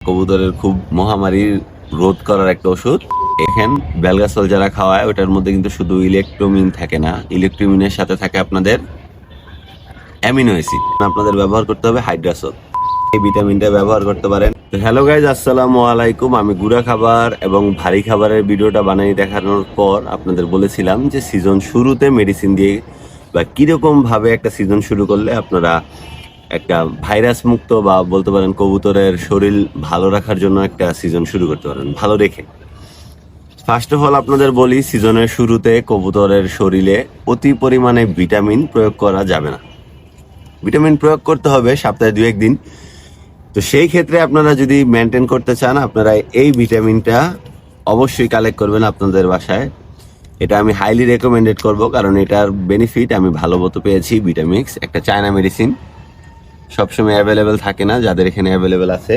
কবুতরের খুব মহামারী রোধ করার একটা ওষুধ। এখান বেলগাসল যারা খাওয়ায়, ওটার মধ্যে কিন্তু শুধু ইলেকট্রোমিন থাকে না। ইলেকট্রোমিনের সাথে থাকে আপনাদের অ্যামিনো অ্যাসিড আপনাদের ব্যবহার করতে হবে হাইড্রাসল এই ভিটামিনটা ব্যবহার করতে পারেন। হ্যালো গাইজ আসসালামু আলাইকুম। আমি গুড়া খাবার এবং ভারী খাবারের ভিডিওটা বানিয়ে দেখানোর পর আপনাদের বলেছিলাম যে সিজন শুরুতে মেডিসিন দিয়ে বা কীরকম ভাবে একটা সিজন শুরু করলে আপনারা একটা ভাইরাস মুক্ত বা বলতে পারেন কবুতরের শরীর ভালো রাখার জন্য একটা সিজন শুরু করতে পারেন, ভালো রেখে ফার্স্ট অফ অল আপনাদের বলি সিজনের শুরুতে কবুতরের শরীরে অতি পরিমাণে ভিটামিন প্রয়োগ করা যাবে না। ভিটামিন প্রয়োগ করতে হবে সপ্তাহে দু একদিন তো সেই ক্ষেত্রে আপনারা যদি মেনটেন করতে চান, আপনারা এই ভিটামিনটা অবশ্যই কালেক্ট করবেন আপনাদের বাসায়। এটা আমি হাইলি রেকমেন্ডেড করব, কারণ এটার বেনিফিট আমি ভালো মতো পেয়েছি ভিটামিক্স একটা চায়না মেডিসিন সবসময় অ্যাভেলেবেল থাকে না, যাদের এখানে অ্যাভেলেবেল আছে,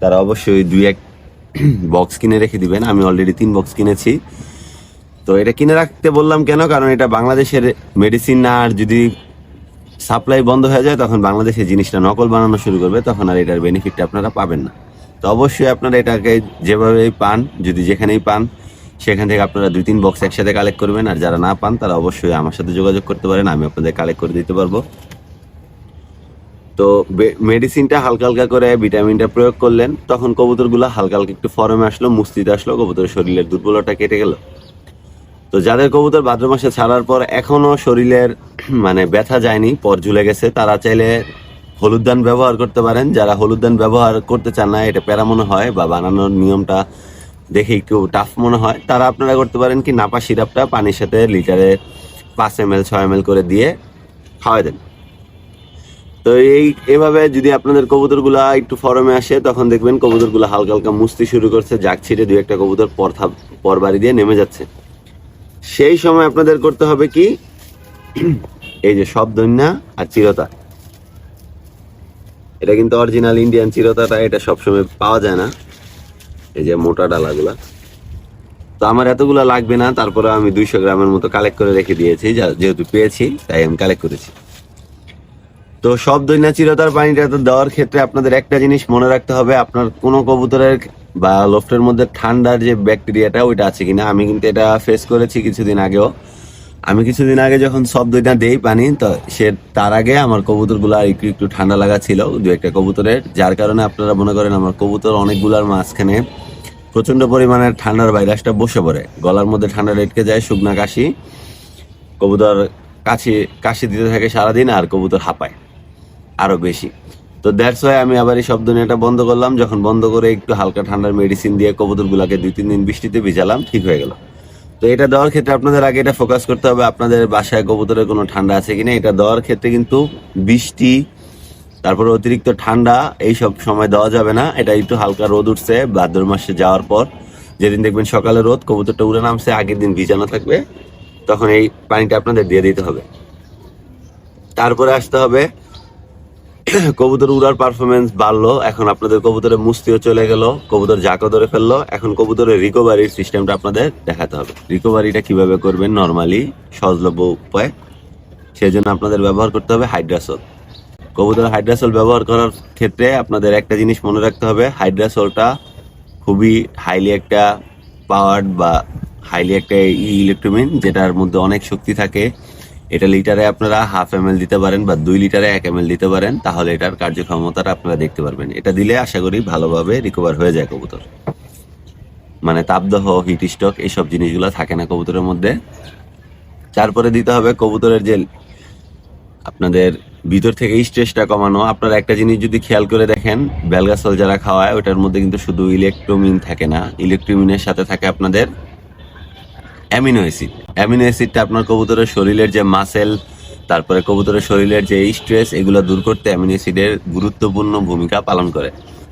তারা অবশ্যই দুই এক বক্স কিনে রেখে দিবেন। আমি অলরেডি তিন বক্স কিনেছি। তো এটা কিনে রাখতে বললাম কেন? কারণ এটা বাংলাদেশের মেডিসিন না, আর যদি সাপ্লাই বন্ধ হয়ে যায়, তখন বাংলাদেশে জিনিসটা নকল বানানো শুরু করবে, তখন আর এটার বেনিফিটটা আপনারা পাবেন না। তো অবশ্যই আপনারা এটাকে যেভাবেই পান, যদি যেখানেই পান, সেখান থেকে আপনারা দুই তিন বক্স একসাথে কালেক্ট করবেন, আর যারা না পান, তারা অবশ্যই আমার সাথে যোগাযোগ করতে পারেন, আমি আপনাদের কালেক্ট করে দিতে পারব। তো মেডিসিনটা হালকা হালকা করে ভিটামিনটা প্রয়োগ করলেন, তখন কবুতরগুলো হালকা হালকা একটু ফরমে আসলো মুস্তিতে আসলো, কবুতরের শরীরের দুর্বলতা কেটে গেল। তো যাদের কবুতর ভাদ্র মাসে ছাড়ার পর এখনও শরীরের মানে ব্যথা যায়নি, পর ঝুলে গেছে, তারা চাইলে হলুদ দান ব্যবহার করতে পারেন। যারা হলুদ দান ব্যবহার করতে চান না, এটা প্যারা মনে হয় বা বানানোর নিয়মটা দেখে একটু টাফ মনে হয়, তারা আপনারা করতে পারেন কি, নাপা সিরাপটা পানির সাথে লিটারে পাঁচ এম এল ছয় এম এল করে দিয়ে খাওয়াই দেন। তো এই, এভাবে যদি আপনাদের কবুতরগুলা একটু ফরমে আসে, তখন দেখবেন কবুতর কবুতরগুলো হালকা হালকা মুস্তি শুরু করছে। জাগ ছিঁড়ে দুই একটা কবুতর পর থাপ পর বাড়ি দিয়ে নেমে যাচ্ছে। সেই সময় আপনাদের করতে হবে কি? এই যে সব দৈন্যা আর চিরতা। এটা কিন্তু অরিজিনাল ইন্ডিয়ান চিরতাটা, এটা সবসময় পাওয়া যায় না। এই যে মোটা ডালাগুলা। তো আমার এতগুলা লাগবে না, তারপরে আমি দুইশো গ্রামের মতো কালেক্ট করে রেখে দিয়েছি যেহেতু পেয়েছি, তাই আমি কালেক্ট করেছি। তো সব দৈন্যা চিরতার পানিটা তো দেওয়ার ক্ষেত্রে আপনাদের একটা জিনিস মনে রাখতে হবে, আপনার কোনো কবুতরের বা লোফটের মধ্যে ঠান্ডার যে ব্যাকটেরিয়াটা ওইটা আছে কিনা। আমি কিন্তু এটা ফেস করেছি কিছুদিন আগেও। আমি কিছুদিন আগে যখন সব দইটা দেই পানি, তো সে তার আগে আমার কবুতরগুলো একটু একটু ঠান্ডা লাগা ছিল। দু একটা কবুতরের, যার কারণে আপনারা মনে করেন আমার কবুতর অনেকগুলার মাঝখানে প্রচণ্ড পরিমাণের ঠান্ডার ভাইরাসটা বসে পড়ে। গলার মধ্যে ঠান্ডা রেটকে যায়, শুকনা কাশি। কবুতর কাশি কাশি দিতে থাকে সারাদিন আর কবুতর হাঁপায়। আরও বেশি। তো দ্যাটস ওয়াই আমি আবার এই সব দুনিয়াটা বন্ধ করলাম। যখন বন্ধ করে একটু হালকা ঠান্ডার মেডিসিন দিয়ে কবুতরগুলোকে দুই তিন দিন বৃষ্টিতে ভিজালাম, ঠিক হয়ে গেল। তো এটা দেওয়ার ক্ষেত্রে আপনাদের আগে এটা ফোকাস করতে হবে, আপনাদের বাসায় কবুতরের কোনো ঠান্ডা আছে কিনা। এটা দেওয়ার ক্ষেত্রে কিন্তু বৃষ্টি, তারপরে অতিরিক্ত ঠান্ডা এই সব সময় দেওয়া যাবে না। এটা একটু হালকা রোদ উঠছে, ভাদ্র মাসে যাওয়ার পর। যেদিন দেখবেন সকালে রোদ, কবুতরটা উড়ে নামছে, আগের দিন ভিজানো থাকবে। তখন এই পানিটা আপনাদের দিয়ে দিতে হবে। তারপরে আসতে হবে কবুতর উড়ার পারফরমেন্স বাড়লো, এখন আপনাদের কবুতরের মুস্তিও চলে গেল, কবুতর জাকও ধরে ফেলল, এখন কবুতরের রিকভারির সিস্টেমটা আপনাদের দেখাতে হবে। রিকভারিটা কীভাবে করবেন নর্মালি সহজলভ্য উপায় সেই জন্য আপনাদের ব্যবহার করতে হবে হাইড্রাসল কবুতর হাইড্রাসল ব্যবহার করার ক্ষেত্রে আপনাদের একটা জিনিস মনে রাখতে হবে হাইড্রাসলটা খুবই হাইলি একটা পাওয়ার্ড বা হাইলি একটা ই ইলেকট্রোমিন যেটার মধ্যে অনেক শক্তি থাকে। এটা লিটারে আপনারা হাফ এম দিতে পারেন বা দুই লিটারে এক এম দিতে পারেন, তাহলে এটার কার্যক্ষমতাটা আপনারা দেখতে পারবেন। এটা দিলে আশা করি ভালোভাবে রিকভার হয়ে যায় কবুতর। মানে তাপদাহ হিট স্টক এইসব জিনিসগুলো থাকে না কবুতরের মধ্যে। তারপরে দিতে হবে কবুতরের যে আপনাদের ভিতর থেকে স্ট্রেসটা কমানো। আপনারা একটা জিনিস যদি খেয়াল করে দেখেন বেলগাসল যারা খাওয়ায়, ওটার মধ্যে কিন্তু শুধু ইলেকট্রোমিন থাকে না। ইলেকট্রোমিনের সাথে থাকে আপনাদের অ্যামিনো অ্যাসিড। অ্যামিনো অ্যাসিডটা আপনার কবুতরের শরীরের যে মাসেল তারপরে কবুতরের শরীরের যে স্ট্রেস এগুলো দূর করতে অ্যামিনো অ্যাসিডের গুরুত্বপূর্ণ ভূমিকা পালন করে।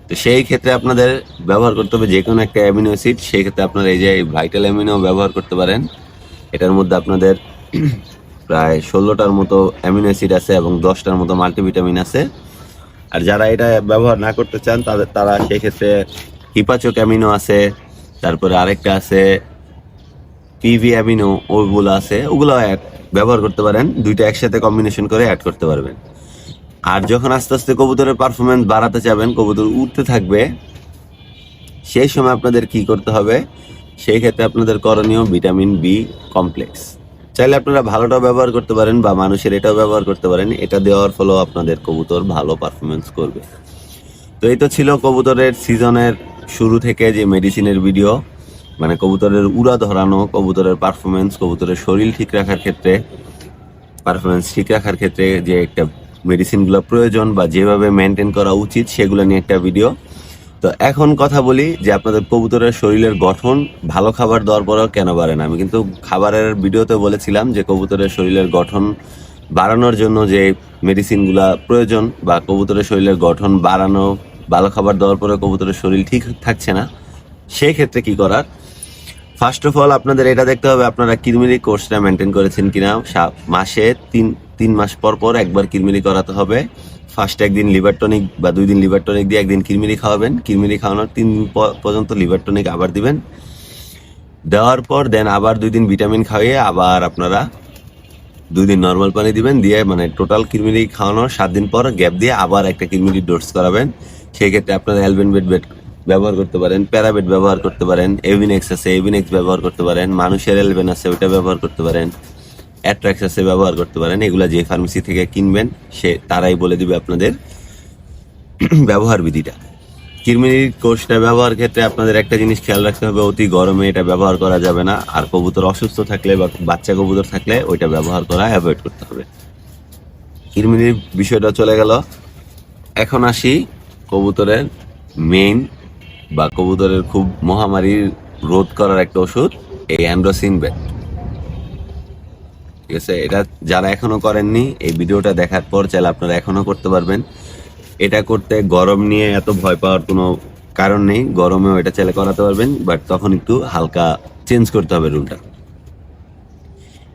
তো সেই ক্ষেত্রে আপনাদের ব্যবহার করতে হবে যে কোনো একটা অ্যামিনো অ্যাসিড। সেই ক্ষেত্রে আপনারা এই যে ভাইটাল অ্যামিনো ব্যবহার করতে পারেন। এটার মধ্যে আপনাদের প্রায় ষোলোটার মতো অ্যামিনো অ্যাসিড আছে এবং দশটার মতো মাল্টিভিটামিন আছে। আর যারা এটা ব্যবহার না করতে চান, তাদের, তারা সেই ক্ষেত্রে হিপাচক অ্যামিনো আছে, তারপরে আরেকটা আছে পিভি অ্যামিনো ওগুলো আছে, ওগুলো এক- ব্যবহার করতে পারেন, দুইটা একসাথে কম্বিনেশন করে অ্যাড করতে পারবেন। আর যখন আস্তে আস্তে কবুতরের পারফরমেন্স বাড়াতে চাবেন কবুতর উঠতে থাকবে, সেই সময় আপনাদের কি করতে হবে, সেই ক্ষেত্রে আপনাদের করণীয় ভিটামিন বি কমপ্লেক্স চাইলে আপনারা ভালোটাও ব্যবহার করতে পারেন বা মানুষের এটাও ব্যবহার করতে পারেন, এটা দেওয়ার ফলেও আপনাদের কবুতর ভালো পারফরমেন্স করবে। তো এই তো ছিল কবুতরের সিজনের শুরু থেকে যে মেডিসিনের ভিডিও মানে কবুতরের উড়া ধরানো, কবুতরের পারফরমেন্স কবুতরের শরীর ঠিক রাখার ক্ষেত্রে পারফরমেন্স ঠিক রাখার ক্ষেত্রে যে একটা মেডিসিনগুলো প্রয়োজন বা যেভাবে মেনটেন করা উচিত সেগুলো নিয়ে একটা ভিডিও তো এখন কথা বলি যে আপনাদের কবুতরের শরীরের গঠন, ভালো খাবার দেওয়ার পরেও কেন বাড়ে না? আমি কিন্তু খাবারের ভিডিওতে বলেছিলাম যে কবুতরের শরীরের গঠন বাড়ানোর জন্য যে মেডিসিনগুলা প্রয়োজন বা কবুতরের শরীরের গঠন বাড়ানো, ভালো খাবার দেওয়ার পরে কবুতরের শরীর ঠিক থাকছে না, সেই ক্ষেত্রে কি করার? ফার্স্ট অফ অল আপনাদের এটা দেখতে হবে, আপনারা কিরমিরি কোর্সটা মেনটেন করেছেন কিনা। মাসে তিন তিন মাস পর পর একবার কিরমিরি করাতে হবে। ফার্স্ট একদিন লিভার টনিক বা দুই দিন লিভার টনিক দিয়ে একদিন কিরমিরি খাওয়াবেন। কিরমিরি খাওয়ানোর তিন দিন পর্যন্ত লিভার টনিক আবার দিবেন। দেওয়ার পর দেন আবার দুই দিন ভিটামিন খাইয়ে আবার আপনারা দুই দিন নর্মাল পানি দিবেন। দিয়ে মানে টোটাল কিরমিরি খাওয়ানোর সাত দিন পর গ্যাপ দিয়ে আবার একটা কিরমিরি ডোজ করাবেন। সেই ক্ষেত্রে আপনারা অ্যালবেন বেড বেড ব্যবহার করতে পারেন, প্যারাবেট ব্যবহার করতে পারেন, এভিনেক্স আছে, এভিনেক্স ব্যবহার করতে পারেন, মানুষের এলবেন আছে, ওইটা ব্যবহার করতে পারেন, অ্যাট্রাক্স আছে, ব্যবহার করতে পারেন, এগুলা যে ফার্মেসি থেকে কিনবেন, সে, তারাই বলে দিবে আপনাদের ব্যবহার বিধিটা। কিরমিনির কোর্সটা ব্যবহার ক্ষেত্রে আপনাদের একটা জিনিস খেয়াল রাখতে হবে, অতি গরমে এটা ব্যবহার করা যাবে না, আর কবুতর অসুস্থ থাকলে বা বাচ্চা কবুতর থাকলে ওইটা ব্যবহার করা অ্যাভয়েড করতে হবে। কিরমিনির বিষয়টা চলে গেল, এখন আসি কবুতরের মেইন বা কবুতরের খুব মহামারীর রোধ করার একটা ওষুধ, এই অ্যান্ড্রোসিন ব্যাট ঠিক আছে? এটা যারা এখনও করেননি, এই ভিডিওটা দেখার পর চাইলে আপনারা এখনও করতে পারবেন। এটা করতে গরম নিয়ে এত ভয় পাওয়ার কোনো কারণ নেই। গরমেও এটা চাইলে করাতে পারবেন বাট তখন একটু হালকা চেঞ্জ করতে হবে রুলটা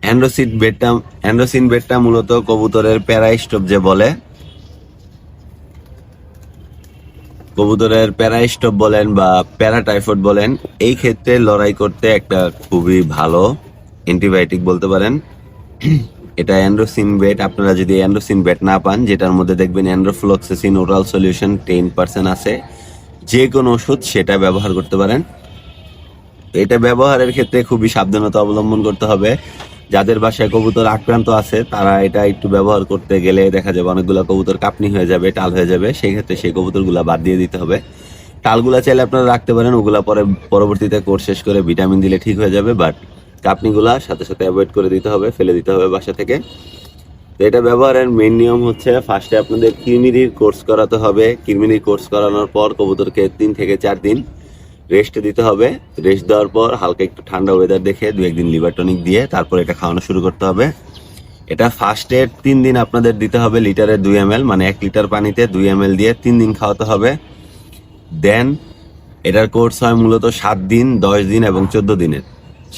অ্যান্ড্রোসিন বেডটা অ্যান্ড্রোসিন বেডটা মূলত কবুতরের প্যারাইস্টপ যে বলে কবুতরের প্যারাইস্টপ বলেন বা প্যারাটাইফয়েড বলেন, এই ক্ষেত্রে লড়াই করতে একটা খুবই ভালো অ্যান্টিবায়োটিক বলতে পারেন। এটা অ্যান্ড্রোসিন বেট আপনারা যদি অ্যান্ড্রোসিন বেট না পান, যেটার মধ্যে দেখবেন enrofloxacin, oral solution ten percent আছে। যে কোনো ওষুধ সেটা ব্যবহার করতে পারেন। এটা ব্যবহারের ক্ষেত্রে খুবই সাবধানতা অবলম্বন করতে হবে। যাদের বাসায় কবুতর আক্রান্ত আছে, তারা এটা একটু ব্যবহার করতে গেলে দেখা যাবে অনেকগুলো কবুতর কাপনি হয়ে যাবে, টাল হয়ে যাবে। সেই ক্ষেত্রে সেই কবুতরগুলা বাদ দিয়ে দিতে হবে। টালগুলা চাইলে আপনারা রাখতে পারেন, ওগুলা পরে পরবর্তীতে কোর্স শেষ করে ভিটামিন দিলে ঠিক হয়ে যাবে, বাট কাপনিগুলা সাথে সাথে অ্যাভয়েড করে দিতে হবে, ফেলে দিতে হবে বাসা থেকে। তো এটা ব্যবহারের মেন নিয়ম হচ্ছে, ফার্স্টে আপনাদের কিরমিরির কোর্স করাতে হবে। কিরমিরির কোর্স করানোর পর কবুতরকে তিন থেকে চার দিন রেস্ট দিতে হবে। রেস্ট দেওয়ার পর হালকা একটু ঠান্ডা ওয়েদার দেখে দু একদিন লিভার টনিক দিয়ে তারপর এটা খাওয়ানো শুরু করতে হবে। এটা ফার্স্টে তিন দিন আপনাদের দিতে হবে লিটারে দুই এম মানে এক লিটার পানিতে দুই এম দিয়ে তিন দিন খাওয়াতে হবে। দেন এটার কোর্স হয় মূলত সাত দিন, দশ দিন এবং চোদ্দ দিনের।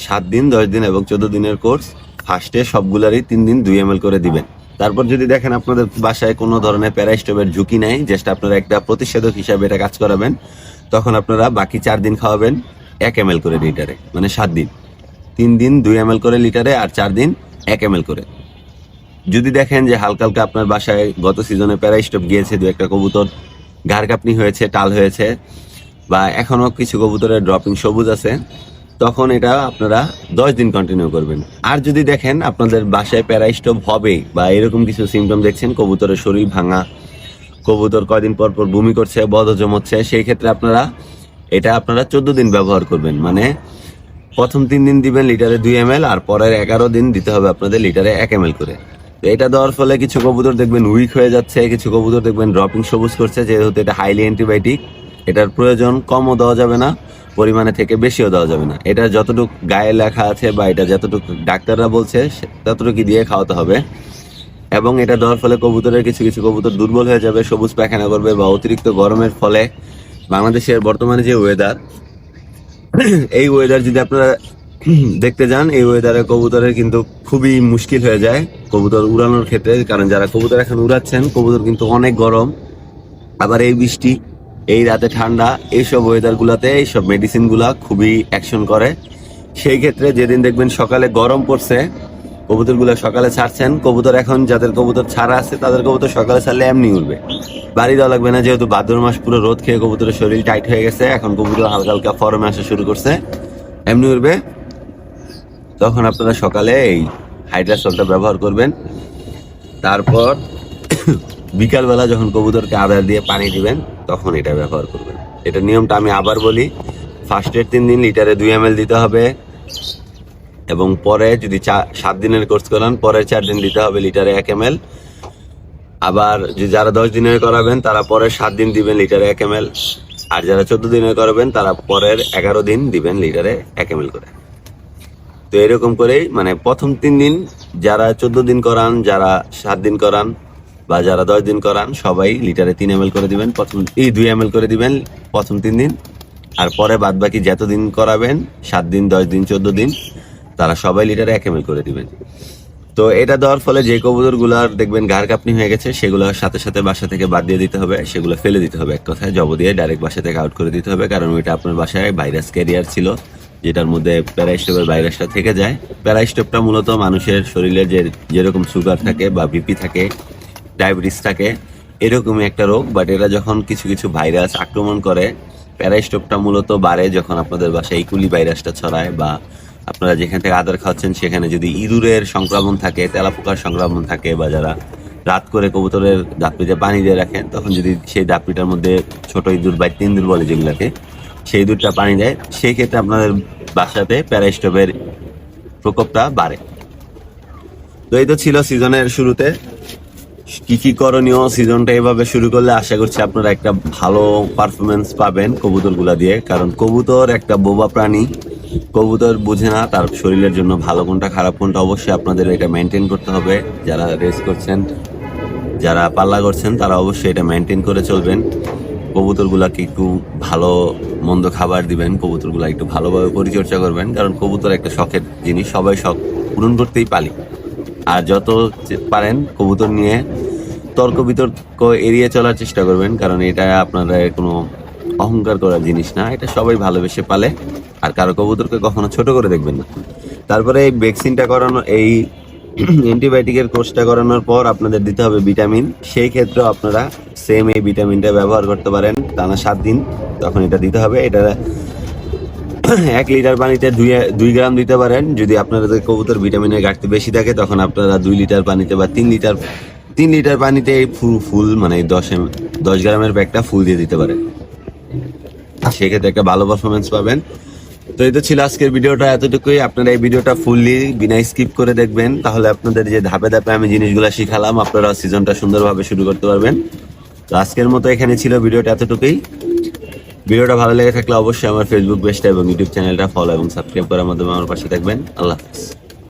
সাত দিন, দশ দিন এবং চোদ্দ দিনের কোর্স ফার্স্টে সবগুলারই তিন দিন দুই এম করে দিবেন। তারপর যদি দেখেন আপনাদের বাসায় কোনো ধরনের প্যারাস্টপের ঝুঁকি নাই জাস্ট আপনারা একটা প্রতিষেধক হিসাবে এটা কাজ করাবেন। তখন আপনারা বাকি চার দিন খাওয়াবেন এক এম করে লিটারে মানে সাত দিন। তিন দিন দুই এম করে লিটারে আর চার দিন এক এম করে। যদি দেখেন যে হালকা হালকা আপনার বাসায় গত সিজনে প্যারাস্টপ গিয়েছে, দু একটা কবুতর ঘাড় কাপনি হয়েছে, টাল হয়েছে, বা এখনও কিছু কবুতরের ড্রপিং সবুজ আছে, তখন এটা আপনারা দশ দিন কন্টিনিউ করবেন। আর যদি দেখেন আপনাদের বাসায় প্যারাস্টপ হবে বা এরকম কিছু সিমটম দেখছেন, কবুতরের শরীর ভাঙা কবুতর কয়দিন পর পর বমি করছে, বদহজম হচ্ছে, সেই ক্ষেত্রে আপনারা এটা আপনারা চোদ্দ দিন ব্যবহার করবেন। মানে প্রথম তিন দিন দিবেন লিটারে দুই এম আর পরের এগারো দিন দিতে হবে আপনাদের লিটারে এক এম করে। তো এটা দেওয়ার ফলে কিছু কবুতর দেখবেন উইক হয়ে যাচ্ছে, কিছু কবুতর দেখবেন ড্রপিং সবুজ করছে, যেহেতু এটা হাইলি অ্যান্টিবায়োটিক এটার প্রয়োজন কমও দেওয়া যাবে না, পরিমাণে থেকে বেশিও দেওয়া যাবে না। এটা যতটুকু গায়ে লেখা আছে বা এটা যতটুকু ডাক্তাররা বলছে ততটুকু দিয়ে খাওয়াতে হবে। এবং এটা দেওয়ার ফলে কবুতরের কিছু কিছু কবুতর দুর্বল হয়ে যাবে, সবুজ পায়খানা করবে বা অতিরিক্ত গরমের ফলে বাংলাদেশের বর্তমানে যে ওয়েদার এই ওয়েদার যদি আপনারা দেখতে যান, এই ওয়েদারে কবুতরের কিন্তু খুবই মুশকিল হয়ে যায় কবুতর উড়ানোর ক্ষেত্রে। কারণ যারা কবুতর এখন উড়াচ্ছেন, কবুতর কিন্তু অনেক গরম। আবার এই বৃষ্টি, এই রাতে ঠান্ডা, এইসব ওয়েদার গুলাতে, এইসব মেডিসিনগুলা খুবই অ্যাকশন করে। সেই ক্ষেত্রে যেদিন দেখবেন সকালে গরম পড়ছে কবুতরগুলো সকালে ছাড়ছেন। কবুতর এখন যাদের কবুতর ছাড়া আছে, তাদের কবুতর সকালে ছাড়লে এমনি উঠবে বাড়ি দেওয়া লাগবে না, যেহেতু ভাদ্র মাস পুরো রোদ খেয়ে কবুতরের শরীর টাইট হয়ে গেছে, এখন কবুতর হালকা হালকা ফরমে আসা শুরু করছে। এমনি উঠবে তখন আপনারা সকালে এই হাইড্রাসলটা ব্যবহার করবেন। তারপর বিকালবেলা যখন কবুতরকে আদার দিয়ে পানি দিবেন, তখন এটা ব্যবহার করবেন। এটা নিয়মটা আমি আবার বলি ফার্স্টের তিন দিন, লিটারে দুই এম দিতে হবে। এবং পরে যদি সাত দিনের কোর্স করান পরের চার দিন দিতে হবে লিটারে এক এম আবার যারা দশ দিনের করাবেন, তারা পরের সাত দিন দিবেন লিটারে এক এম আর যারা চোদ্দ দিনের করাবেন, তারা পরের এগারো দিন দিবেন লিটারে এক এম করে। তো এরকম করেই মানে প্রথম তিন দিন যারা চোদ্দ দিন করান, যারা সাত দিন করান বা যারা দশ দিন করান, সবাই লিটারে তিন এম করে দিবেন। প্রথম, এই দুই এম করে দিবেন প্রথম তিন দিন। আর পরে বাদ বাকি যত দিন করাবেন, সাত দিন, দশ দিন, চোদ্দ দিন তারা সবাই লিটারে এক এম করে দিবেন। তো এটা দেওয়ার ফলে যে কবুতরগুলার দেখবেন ঘাড় কাপনি হয়ে গেছে, সেগুলো সাথে সাথে বাসা থেকে বাদ দিয়ে দিতে হবে, সেগুলো ফেলে দিতে হবে এক কথায়, জব দিয়ে ডাইরেক্ট বাসা থেকে আউট করে দিতে হবে, কারণ ওইটা আপনার বাসায় ভাইরাস ক্যারিয়ার ছিল, যেটার মধ্যে প্যারাস্টোপের ভাইরাসটা থেকে যায়। প্যারাস্টোপটা মূলত মানুষের শরীরে যে যেরকম সুগার থাকে বা বিপি থাকে ডায়াবেটিস থাকে, এরকমই একটা রোগ বাট এটা যখন কিছু কিছু ভাইরাস আক্রমণ করে প্যারাস্টোপটা মূলত বাড়ে যখন আপনাদের বাসায় ইকুলি ভাইরাসটা ছড়ায় বা আপনারা যেখান থেকে আদার খাচ্ছেন সেখানে যদি ইঁদুরের সংক্রমণ থাকে, তেলাপোকার সংক্রমণ থাকে বা যারা রাত করে কবুতরের দাপড়িতে পানি দিয়ে রাখেন, তখন যদি সেই দাপড়িটার মধ্যে ছোট ইঁদুর বা ইঁদুর বলে যেগুলোকে, সেই ইঁদুরটা পানি দেয়, সেই ক্ষেত্রে আপনাদের বাসাতে প্যারাস্টোপের প্রকোপটা বাড়ে। তো এই তো ছিল সিজনের শুরুতে। কি কি করণীয়? সিজনটা এভাবে শুরু করলে আশা করছি আপনারা একটা ভালো পারফরমেন্স পাবেন কবুতরগুলা দিয়ে। কারণ কবুতর একটা বোবা প্রাণী। কবুতর বুঝে না, তার শরীরের জন্য ভালো কোনটা, খারাপ কোনটা অবশ্যই আপনাদের এটা মেনটেন করতে হবে। যারা রেস করছেন, যারা পাল্লা করছেন, তারা অবশ্যই এটা মেনটেন করে চলবেন। কবুতরগুলাকে একটু ভালো, মন্দ খাবার দিবেন, কবুতরগুলা একটু ভালোভাবে পরিচর্যা করবেন। কারণ কবুতর একটা শখের জিনিস, সবাই শখ পূরণ করতেই পারি। আর যত পারেন কবুতর নিয়ে তর্ক বিতর্ক এড়িয়ে চলার চেষ্টা করবেন, কারণ এটা আপনারা কোনো অহংকার করার জিনিস না। এটা সবাই ভালোবেসে পালে, আর কারও কবুতরকে কখনো ছোট করে দেখবেন না। তারপরে এই ভ্যাকসিনটা করানো, এই অ্যান্টিবায়োটিকের কোর্সটা করানোর পর আপনাদের দিতে হবে ভিটামিন সেই ক্ষেত্রেও আপনারা সেম এই ভিটামিনটা ব্যবহার করতে পারেন টানা সাত দিন, তখন এটা দিতে হবে। এটা এক লিটার পানিতে দুই দুই গ্রাম দিতে পারেন। যদি আপনাদের কবুতর ভিটামিনের ঘাটতি বেশি থাকে, তখন আপনারা দুই লিটার পানিতে বা তিন লিটার তিন লিটার পানিতে এই ফুল ফুল মানে দশ এম- দশ গ্রামের ব্যাগটা ফুল দিয়ে দিতে পারেন। সেক্ষেত্রে একটা ভালো পারফরমেন্স পাবেন। তো এই তো ছিল আজকের ভিডিওটা। এতটুকুই আপনারা এই ভিডিওটা ফুললি বিনা স্কিপ করে দেখবেন। তাহলে আপনাদের যে ধাপে ধাপে আমি জিনিসগুলো শিখালাম আপনারা সিজনটা সুন্দরভাবে শুরু করতে পারবেন। তো আজকের মতো এখানে ছিল ভিডিওটা এতটুকুই। ভিডিওটা ভালো লেগে থাকলে অবশ্যই আমার ফেসবুক পেজটা এবং ইউটিউব চ্যানেলটা ফলো এবং সাবস্ক্রাইব করার মাধ্যমে আমার পাশে থাকবেন। আল্লাহ হাফিজ।